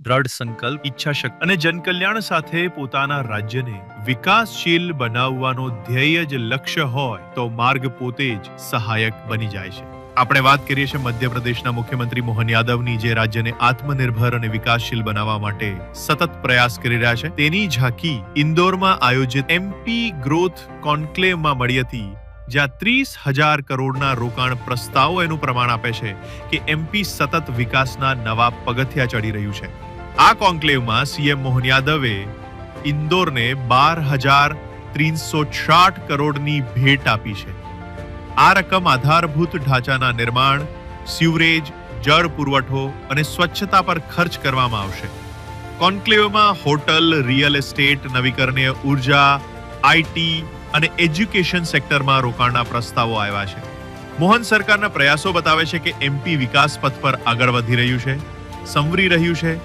દ્રઢ સંકલ્પ, ઈચ્છાશક્તિ અને જનકલ્યાણ સાથે પોતાના રાજ્યને વિકાસશીલ બનાવવાનો ધ્યેય જ લક્ષ્ય હોય તો માર્ગ પોતે જ સહાયક બની જાય છે. આપણે વાત કરીએ છીએ મધ્યપ્રદેશના મુખ્યમંત્રી મોહન યાદવની, જે રાજ્યને આત્મનિર્ભર અને વિકાસશીલ બનાવવા માટે સતત પ્રયાસ કરી રહ્યા છે. તેની ઝાંકી ઇન્દોરમાં આયોજિત એમપી ગ્રોથ કોન્ક્લેવમાં મળી હતી, જ્યાં ત્રીસ હજાર કરોડના રોકાણ પ્રસ્તાવો એનું પ્રમાણ આપે છે કે એમપી સતત વિકાસના નવા પગથિયા ચડી રહ્યું છે. આ કોન્ક્લેવમાં સીએમ મોહન યાદવે ઇન્દોરને બાર હજાર ત્રીસો છાઠ કરોડની ભેટ આપી છે. આ રકમ આધારભૂત ઢાંચાના નિર્માણ સ્યુરેજ જળ પુરવઠો અને સ્વચ્છતા પર ખર્ચ કરવામાં આવશે. કોન્ક્લેવમાં હોટલ, રિયલ એસ્ટેટ, નવીકરણીય ઊર્જા આઈટી અને એજ્યુકેશન સેક્ટરમાં રોકાણના પ્રસ્તાવો આવ્યા છે. મોહન સરકારના પ્રયાસો બતાવે છે કે એમપી વિકાસ પથ પર આગળ વધી રહ્યું છે, સંવરી રહ્યું છે